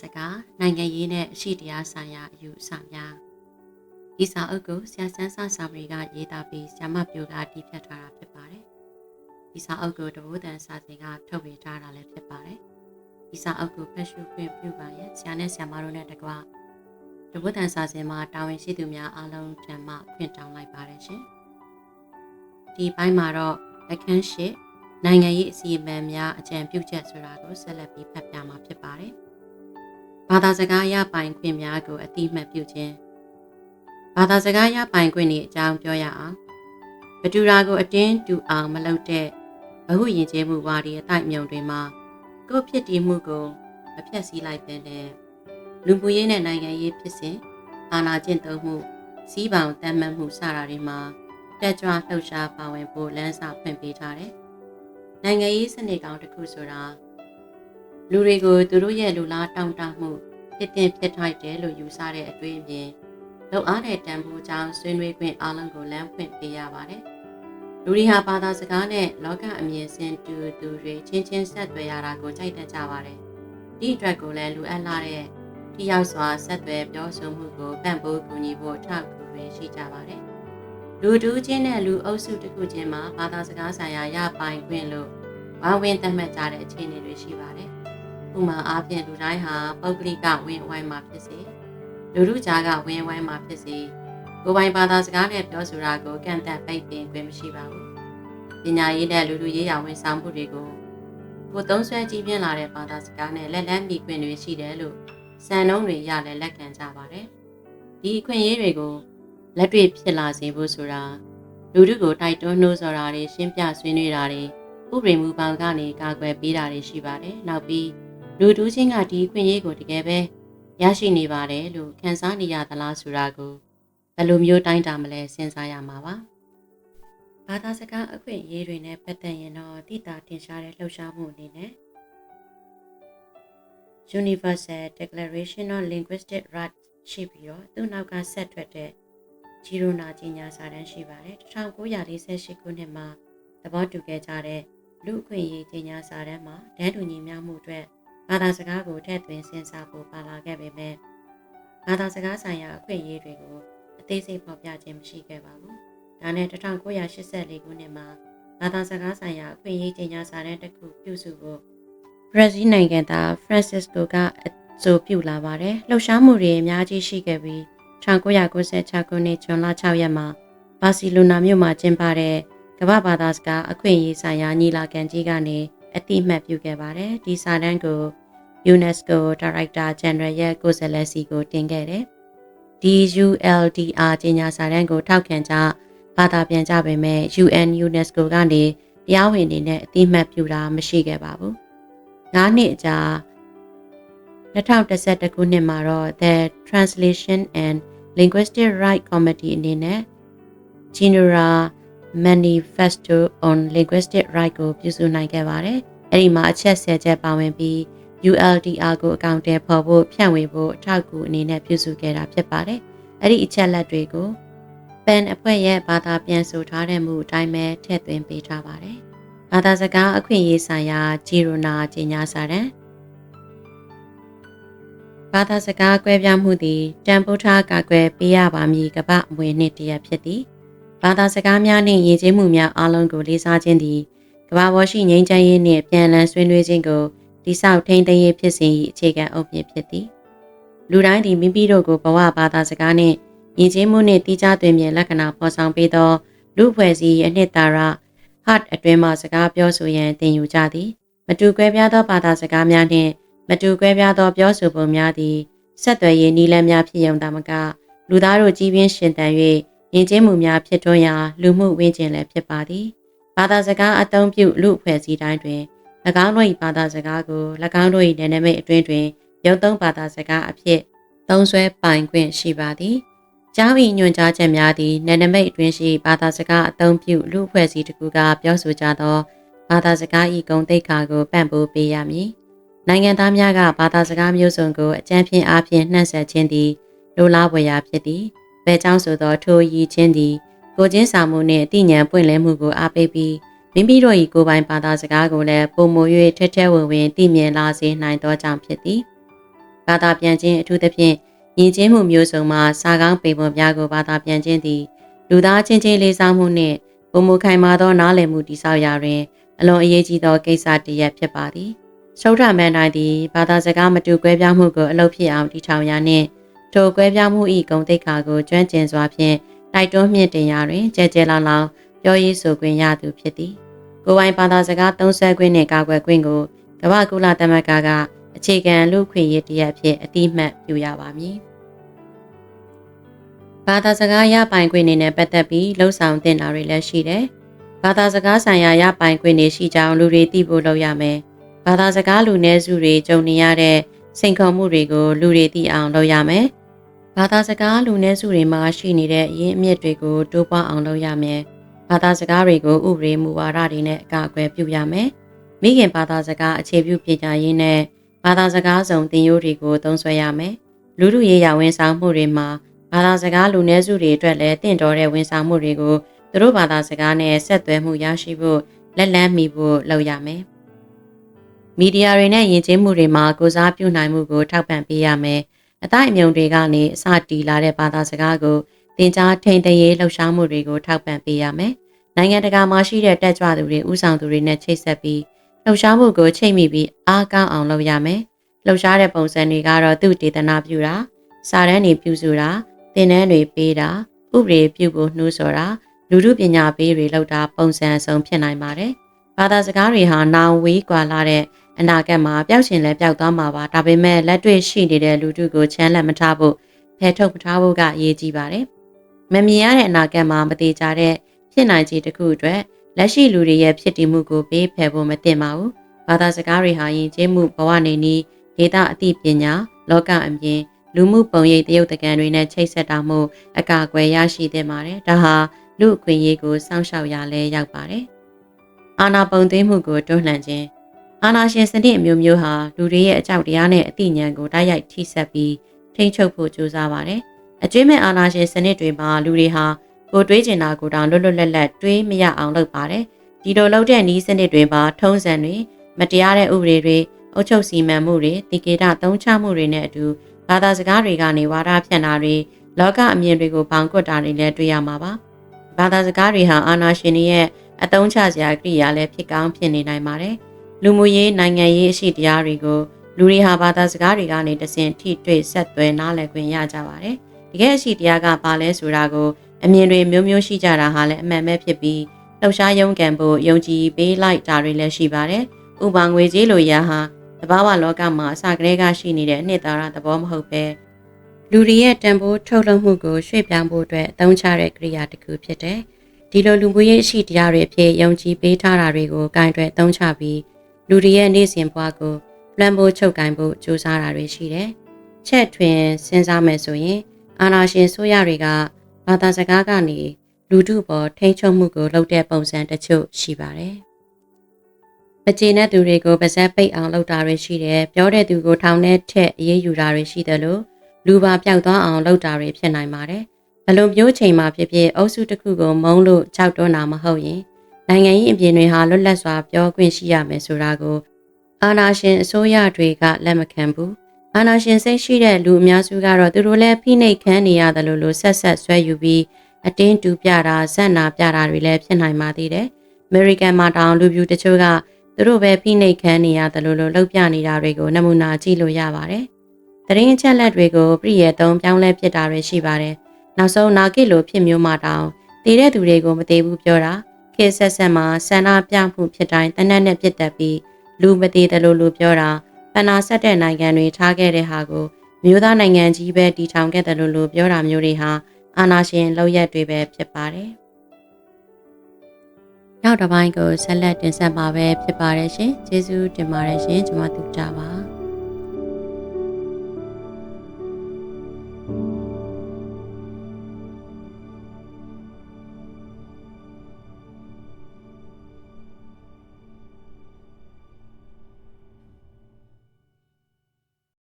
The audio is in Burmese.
စကားနိုင်ငံရေးနဲ့အရှိတရားဆိုင်ရာအယူအဆများဒီစာအုပ်ကိုဆရာဆန်းဆစာမရီကရေးသားပြီးဆ iam ပြိုကတည်ဖြတ်ထားတာဖြစ်ပါတယ်ဒီစာအုပ်ကိုတဘိုးတန်စာစဉ်ကထုတ်ဝေထားတာလည်းဖြစ်ပါတယ်ဒီစာအုပ်ကိုဖတ်ရှုခွင့်ပြုပါရဲ့ဆရာနဲ့ဆရာမတို့နဲ့တကွတဘိုးတန်စာစဉ်မှာတာဝန်ရှိသူများအားလုံးထံမှခွင့်တောင်းလိုက်ပါတယ်ရှင်ဒီပိုင်းမှာတော့အခန်းရှိနိုင်ငံရေးအစီအမံများအကြံပြုချက်ဆိုတာကိုဆက်လက်ပြီးဖတ်ပြမှာဖြစ်ပါတယ်။ ဘာသာစကားရပိုင်ခွင့်များကိုအတိအမှတ်ပြုခြင်းဘာသာစကားရပိုင်ခွင့်၏အကြောင်းပြောရအောင်။ဗတူရာကိုအတင်းတူအောင်မလုပ်တဲ့ဗဟုယဉ်ကျေးမှုဝါဒီအတိုက်မြုံတွေမှာကိုယ်ဖြစ်တည်မှုကိုမဖြတ်စည်းလိုက်တဲ့နဲ့လူမှုရေးနဲ့နိုင်ငံရေးဖြစ်စဉ်အာဏာကျင့်သုံးမှုစီးပောင်တမ်းမှတ်မှုစတာတွေမှာတက်ကြွလှုပ်ရှားပါဝင်ဖို့လမ်းစာဖွင့်ပေးထားတယ်။နိုင်ငံရေးစနစ်ကောင်းတစ်ခုဆိုတာ လူတွေကိုသူတို့ရဲ့လူလားတောင့်တမှုဖြစ်တင်ဖြစ်ထိုက်တယ်လို့ယူဆတဲ့အတွေ့အမြင်လောက်အားတဲ့တန်ဖိုးကြောင့်ဆွေးနွေးခွင့်အားလုံးကိုလမ်းဖွင့်ပေးရပါတယ်။လူတွေဟာဘာသာစကားနဲ့လောကအမြင်စင်တူသူတွေချင်းချင်းဆက်သွယ်ရတာကိုကြိုက်တတ်ကြပါတယ်။ဒီအတွက်ကိုလည်းလူအပ်လာတဲ့ထိရောက်စွာဆက်သွယ်ပြောဆိုမှုကိုပံ့ပိုးကူညီဖို့အထောက်အကူတွေရှိကြပါတယ်။လူတူးချင်းနဲ့လူအုပ်စုတစ်ခုချင်းမှာဘာသာစကားဆိုင်ရာရပိုင်ခွင့်လို့ဝါဝင်သတ်မှတ်ကြတဲ့အခြေအနေတွေရှိပါတယ်။ ဥမာအားဖြင့်လူတိုင်းဟာပုဂ္ဂလိကဝင်ဝိုင်းမှာဖြစ်စေလူလူကြားကဝင်ဝိုင်းမှာဖြစ်စေကိုယ်ပိုင်ဘာသာစကားနဲ့ပြောဆိုတာကိုကန့်သတ်ပိတ်ပင်ခွင့်မရှိပါဘူး။ပညာရေးနဲ့လူလူရေးရာဝန်ဆောင်မှုတွေကိုကိုသုံးဆွဲကြည့်ပြင်းလာတဲ့ဘာသာစကားနဲ့လက်လန်းမိခွင့်တွေရှိတယ်လို့စံနှုန်းတွေရလည်းလက်ခံကြပါတယ်။ဒီအခွင့်အရေးတွေကိုလက်တွေ့ဖြစ်လာစေဖို့ဆိုတာလူထုကိုတိုက်တွန်းနှိုးဆော်တာတွေရှင်းပြဆွေးနွေးတာတွေဥပဒေမူပေါင်းကနေကာကွယ်ပေးတာတွေရှိပါတယ်။နောက်ပြီး လူတူးချင်းကဒီခွင့်ရေးကိုတကယ်ပဲရရှိနေပါတယ်လို့ခန်းစားနေရသလားဆိုတာကိုဘယ်လိုမျိုးတိုင်းတာမလဲစဉ်းစားရမှာပါ။ဘာသာစကားအခွင့်အရေးတွေနဲ့ပတ်သက်ရင်တော့တိတာတင်ရှားတဲ့လှုပ်ရှားမှုအနေနဲ့ Universal Declaration on Linguistic Rights ရှိပြီးတော့သူ့နောက်ကဆက်ထွက်တဲ့ဂျီရိုနာကြီးညာစာတမ်းရှိပါတယ်1948ခုနှစ်မှာသဘောတူခဲ့ကြတဲ့လူအခွင့်အရေးကြီးညာစာတမ်းမှာတန်းတူညီမျှမှုအတွက် ဘာသာစကားကိုထည့်သွင်းစဉ်းစားဖို့ပါလာခဲ့ပေမဲ့ဘာသာစကားဆိုင်ရာအခွင့်အရေးတွေကိုအသေးစိတ်ဖော်ပြခြင်းမရှိခဲ့ပါဘူး။ဒါနဲ့1984ခုနှစ်မှာဘာသာစကားဆိုင်ရာအခွင့်အရေးကြီးညာစာတမ်းတစ်ခုပြုစုဖို့ဘရာဇီးနိုင်ငံသား Francisco ကအဆိုပြုလာပါတယ်။လှုပ်ရှားမှုတွေအများကြီးရှိခဲ့ပြီး1996ခုနှစ်ဇွန်လ6ရက်မှာဘာစီလိုနာမြို့မှာကျင်းပတဲ့ကမ္ဘာဘာသာစကားအခွင့်အရေးဆိုင်ရာညီလာခံကြီးကနေ အတိအမှတ်ပြုခဲ့ပါတယ်။ဒီစာတမ်းကို UNESCO Director General ရဲ့ကိုယ်စားလှယ်စီကိုတင်ခဲ့တယ်။ DULDR ကြေညာစာတမ်းကိုထောက်ခံကြဘာသာပြန်ကြပေမဲ့ UN UNESCO ကနေတရားဝင်အနေနဲ့အတိအမှတ်ပြုတာမရှိခဲ့ပါဘူး။၅နှစ်အကြာ2011ခုနှစ်မှာတော့ The Translation and Linguistic Right Committee အနေနဲ့ General Manifesto on Linguistic Right ကိုပြုစုနိုင်ခဲ့ပါတယ်။အဲဒီမှာအချက်၁၀ချက်ပါဝင်ပြီး ULDR ကိုအကောင့်ထဲပေါ်ဖို့ဖြန့်ဝေဖို့အထောက်အကူအနေနဲ့ပြုစုခဲ့တာဖြစ်ပါတယ်။အဲ့ဒီအချက်လက်တွေကို PAN အဖွဲ့ရဲ့ဘာသာပြန်ဆိုထားတဲ့မူအတိုင်းပဲထည့်သွင်းပေးထားပါတယ်။ဘာသာစကားအခွင့်အရေးဆိုင်ရာဂျီရိုနာကြီးညာစာတမ်းဘာသာစကားကွဲပြားမှုသည်တန်ဖိုးထားကာကွယ်ပေးရပါမည်ကပ္ပအမွေနှင့်တရဖြစ်သည် ဘာသာစကားများနှင့်ယဉ်ကျေးမှုများအလုံးကိုလေးစားခြင်းသည်ကမ္ဘာပေါ်ရှိငြိမ်းချမ်းရေးနှင့်ပြန်လည်ဆွေးနွေးခြင်းကိုတိဆောက်ထိန်းသိမ်းရေးဖြစ်စဉ်၏အခြေခံအုတ်မြစ်ဖြစ်သည်လူတိုင်းသည်မိမိတို့ကိုဘဝဘာသာစကားနှင့်ယဉ်ကျေးမှုနှင့်တိကျသွင်းမြင်လက္ခဏာဖော်ဆောင်ပေးသောလူဖွဲ့စည်းအနှစ်သာရ heart အတွင်းမှစကားပြောဆိုရန်သင်ယူကြသည် မတူကွဲပြားသောဘာသာစကားများနှင့်မတူကွဲပြားသောပြောဆိုပုံများသည်ဆက်သွယ်ရေးနည်းလမ်းများဖြစ်ရုံသာမကလူသားတို့ကြီးပြင်းရှင်တန်၍ ယဉ်ကျေးမှုများဖြစ်ထွန်းရာလူမှုဝန်းကျင်လည်းဖြစ်ပါသည်ဘာသာစကားအသုံးပြုလူအဖွဲ့အစည်းတိုင်းတွင်၎င်းတို့၏ဘာသာစကားကို၎င်းတို့၏နယ်နိမိတ်အတွင်းတွင်ရုပ်သုံးဘာသာစကားအဖြစ်သုံးစွဲပိုင်ခွင့်ရှိပါသည်ကျောင်း၏ညွှန်ကြားချက်များသည်နယ်နိမိတ်အတွင်းရှိဘာသာစကားအသုံးပြုလူအဖွဲ့အစည်းတစ်ခုကပြောဆိုကြသောဘာသာစကား၏ဂုဏ်သိက္ခာကိုပံ့ပိုးပေးရမည်နိုင်ငံသားများကဘာသာစကားမျိုးစုံကိုအကြံဖြင့်အားဖြင့်နှံ့ဆက်ခြင်းသည်လိုလားဖွယ်ရာဖြစ်သည်။ ဘဲကြောင့်ဆိုသောထိုရည်ချင်းသည်ကိုချင်းစာမှုနှင့်အသိဉာဏ်ပွင့်လင်းမှုကိုအားပေးပြီးမိမိတို့၏ကိုယ်ပိုင်ဘာသာစကားကိုလည်းပုံမွေ၍ထက်ထဲဝင်ဝင်သိမြင်လာစေနိုင်သောကြောင့်ဖြစ်သည်။ဘာသာပြန်ခြင်းအထူးသဖြင့်ယဉ်ကျေးမှုမျိုးစုံမှာစာကောင်းပေပုံများကိုဘာသာပြန်ခြင်းသည်လူသားချင်းချင်းလေးစားမှုနှင့်ပုံမခိုင်မာသောနားလည်မှုတည်ဆောက်ရာတွင်အလွန်အရေးကြီးသောကိစ္စတစ်ရပ်ဖြစ်ပါသည်။ရှုဒ္ဓမန်တိုင်းသည်ဘာသာစကားမတူကွဲပြားမှုကိုအလုပ်ဖြစ်အောင်တည်ထောင်ရာနှင့် ထိုကွဲပြားမှု၏ဂုဏ်သိက္ခာကိုကျွမ်းကျင်စွာဖြင့်တိုက်တွန်းမြင့်တင်ရာတွင်ကြဲကြဲလောင်လောင်ပြောရေးဆိုခွင့်ရသူဖြစ်သည်။ကိုယ်ပိုင်ဘာသာစကားသုံးဆွဲခွင့်နှင့်ကာကွယ်ခွင့်ကိုကမ္ဘာကုလသမဂ္ဂကအခြေခံလူ့ခွင့်ရေးတရက်ဖြစ်အတိအမှတ်ပြုရပါမည်။ဘာသာစကားရပိုင်ခွင့်နေနဲ့ပတ်သက်ပြီးလှုပ်ဆောင်တင်တာတွေလည်းရှိတယ်။ဘာသာစကားဆိုင်ရာရပိုင်ခွင့်နေရှိကြောင်းလူတွေသိဖို့လုပ်ရမယ်။ဘာသာစကားလူနည်းစုတွေကြုံနေရတဲ့စိန်ခေါ်မှုတွေကိုလူတွေသိအောင်လုပ်ရမယ်။ ဘာသာစကားလူနည်းစုတွေမှာရှိနေတဲ့အရင်းအမြစ်တွေကိုတိုးပွားအောင်လုပ်ရမယ်။ဘာသာစကားတွေကိုဥပဒေမူဝါဒတွေနဲ့အကာအကွယ်ပြုရမယ်။မိခင်ဘာသာစကားအခြေပြုပညာရေးနဲ့ဘာသာစကားစုံသင်ရိုးတွေကိုသုံးစွဲရမယ်။လူလူရေးရဝန်ဆောင်မှုတွေမှာဘာသာစကားလူနည်းစုတွေအတွက်လည်းတင့်တော်တဲ့ဝန်ဆောင်မှုတွေကိုသူတို့ဘာသာစကားနဲ့ဆက်သွယ်မှုရရှိဖို့လက်လန်းမိဖို့လုပ်ရမယ်။မီဒီယာတွေနဲ့ယဉ်ကျေးမှုတွေမှာကိုစားပြုနိုင်မှုကိုထောက်ပံ့ပေးရမယ်။ အတိုင်းအမြုံတွေကနေအစတီလာတဲ့ဘာသာစကားကိုသင်ကြားထိန်တရေးလှုပ်ရှားမှုတွေကိုထောက်ပံ့ပေးရမယ်။နိုင်ငံတကာမှာရှိတဲ့တက်ကြွသူတွေဥဆောင်သူတွေနဲ့ချိတ်ဆက်ပြီးလှုပ်ရှားမှုကိုချိန်မိပြီးအားကောင်းအောင်လုပ်ရမယ်။လှုပ်ရှားတဲ့ပုံစံတွေကတော့သူ့ဒေသနာပြုတာ၊စာတမ်းတွေပြုစုတာ၊သင်တန်းတွေပေးတာ၊ဥပဒေပြုဖို့နှိုးဆော်တာလူမှုပညာပေးတွေလောက်တာပုံစံအစုံဖြစ်နိုင်ပါတယ်။ဘာသာစကားတွေဟာနောင်ဝေးကွာလာတဲ့ အနာဂတ်မှာပျောက်ရှင်လဲပျောက်သွားမှာပါ။ဒါပေမဲ့လက်တွေ့ရှိနေတဲ့လူထုကိုချမ်းလက်မထားဖို့ဖယ်ထုတ်မထားဖို့ကအရေးကြီးပါတယ်။မမြင်ရတဲ့အနာဂတ်မှာမသေးကြတဲ့ဖြစ်နိုင်ခြေတစ်ခုအတွက်လက်ရှိလူတွေရဲ့ဖြစ်တည်မှုကိုပေးဖယ်ဖို့မသင့်ပါဘူး။ဘာသာစကားတွေဟာယဉ်ကျေးမှုဘဝနေနည်းဒေတာအသိပညာလောကအမြင်လူမှုပုံရိပ်တရုတ်တကန်တွေနဲ့ချိတ်ဆက်တာမှုအကာအကွယ်ရရှိသင့်ပါတယ်။ဒါဟာလူအခွင့်အရေးကိုစောင့်ရှောက်ရလဲရောက်ပါတယ်။အာဏာပုံသွင်းမှုကိုတွန်းလှန်ခြင်း အာဏာရှင်စနစ်အမျိုးမျိုးဟာလူတွေရဲ့အကြောက်တရားနဲ့အသိဉာဏ်ကိုတိုက်ရိုက်ထိဆက်ပြီးထိန်းချုပ်ဖို့ကြိုးစားပါတယ်။အကျွေးမဲ့အာဏာရှင်စနစ်တွေမှာလူတွေဟာကိုတွေးကျင်တာကိုတောင်လွတ်လွတ်လပ်လပ်တွေးမရအောင်လုပ်ပါတယ်။ဒီလိုလုပ်တဲ့ဤစနစ်တွေမှာထုံးစံတွေမတရားတဲ့ဥပဒေတွေအုပ်ချုပ်စီမံမှုတွေတိကေတသုံးချမှုတွေနဲ့အတူဘာသာစကားတွေကနေဝါဒဖြန့်တာတွေလောကအမြင်တွေကိုပေါင်ကွတ်တာတွေလည်းတွေ့ရမှာပါ။ဘာသာစကားတွေဟာအာဏာရှင်တွေရဲ့အတုံးချစရာကိရိယာလည်းဖြစ်ကောင်းဖြစ်နေနိုင်ပါတယ်။ လူမှုရေးနိုင်ငံရေးအရှိတရားတွေကိုလူတွေဟာဘာသာစကားတွေကနေတဆင့်ထိတွေ့ဆက်သွယ်နားလည်ခွင့်ရကြပါတယ်။တကယ်အရှိတရားကဘာလဲဆိုတာကိုအမြင်တွေမျိုးမျိုးရှိကြတာဟာလည်းအမှန်ပဲဖြစ်ပြီးလှုပ်ရှားရုံးကန်ဖို့ယုံကြည်ပေးလိုက်တာတွေလည်းရှိပါတယ်။ဥပမာငွေကြေးလိုရဟာတဘာဝလောကမှာအစကတည်းကရှိနေတဲ့အနှစ်သာရသဘောမဟုတ်ပဲလူတွေရဲ့တန်ဖိုးထုတ်လုပ်မှုကိုရွှေ့ပြောင်းဖို့အတွက်အသုံးချတဲ့ကိရိယာတစ်ခုဖြစ်တယ်။ဒီလိုလူမှုရေးအရှိတရားတွေအဖြစ်ယုံကြည်ပေးထားတာတွေကိုကင်တွယ်အသုံးချပြီး လူတွေရဲ့နေ့စဉ်ဘဝကိုလွှမ်းမိုးချုပ်ကင်ဖို့ကြိုးစားတာတွေရှိတယ်။ချက်ထွင်စဉ်းစားမယ်ဆိုရင် အာနာရှင်ဆိုရတွေကဘာသာစကားကနေလူထုပေါ်ထိန်းချုပ်မှုကိုလုပ်တဲ့ပုံစံတချို့ရှိပါတယ်။မကျေနပ်သူတွေကိုပါဇက်ပိတ်အောင်လုပ်တာတွေရှိတယ်။ပြောတဲ့သူကိုထောင်ထဲထက်အေးအေးယူတာတွေရှိတယ်လို့လူပါပျောက်သွားအောင်လုပ်တာတွေဖြစ်နိုင်ပါတယ်။ဘလို့မျိုးချိန်မှာဖြစ်ဖြစ်အုပ်စုတစ်ခုကိုမုန်းလို့ကြောက်တွန်းတာမဟုတ်ရင် နိုင်ငံရေးအပြင်တွေဟာလွတ်လပ်စွာပြောခွင့်ရှိရမယ်ဆိုတာကိုအာဏာရှင်အစိုးရတွေကလက်မခံဘူး။အာဏာရှင်စိတ်ရှိတဲ့လူအများစုကတော့သူတို့လည်းဖိနှိပ်ခံနေရတယ်လို့လို့ဆက်ဆက်ဆွဲယူပြီးအတင်းတူပြတာဇက်နာပြတာတွေလည်းဖြစ်နိုင်ပါသေးတယ်။ American မှာတောင်လူပြူတချို့ကသူတို့ပဲဖိနှိပ်ခံနေရတယ်လို့လို့လှုပ်ပြနေတာတွေကိုနမူနာကြည့်လို့ရပါတယ်။တရင်အချက်လက်တွေကိုပြည့်ရဲ့သုံးပြောင်းလဲဖြစ်တာတွေရှိပါတယ်။နောက်ဆုံးနာကိလိုဖြစ်မျိုးမှတောင်တည်တဲ့သူတွေကိုမတည်ဘူးပြောတာ ခေတ်ဆက်ဆက်မှာဆန္ဒပြမှုဖြစ်တိုင်းတနက်နဲ့ပြစ်တက်ပြီးလူမတည်တယ်လို့လူပြောတာပဏာဆက်တဲ့နိုင်ငံတွေထားခဲ့တဲ့ဟာကိုမျိုးသားနိုင်ငံကြီးပဲတီထောင်ခဲ့တယ်လို့လူပြောတာမျိုးတွေဟာအာနာရှင်လောက်ရက်တွေပဲဖြစ်ပါတယ်။နောက်တစ်ပိုင်းကိုဆက်လက်တင်ဆက်မှာပဲဖြစ်ပါတယ်ရှင်။ကျေးဇူးတင်ပါတယ်ရှင်ကျွန်မတူကြပါ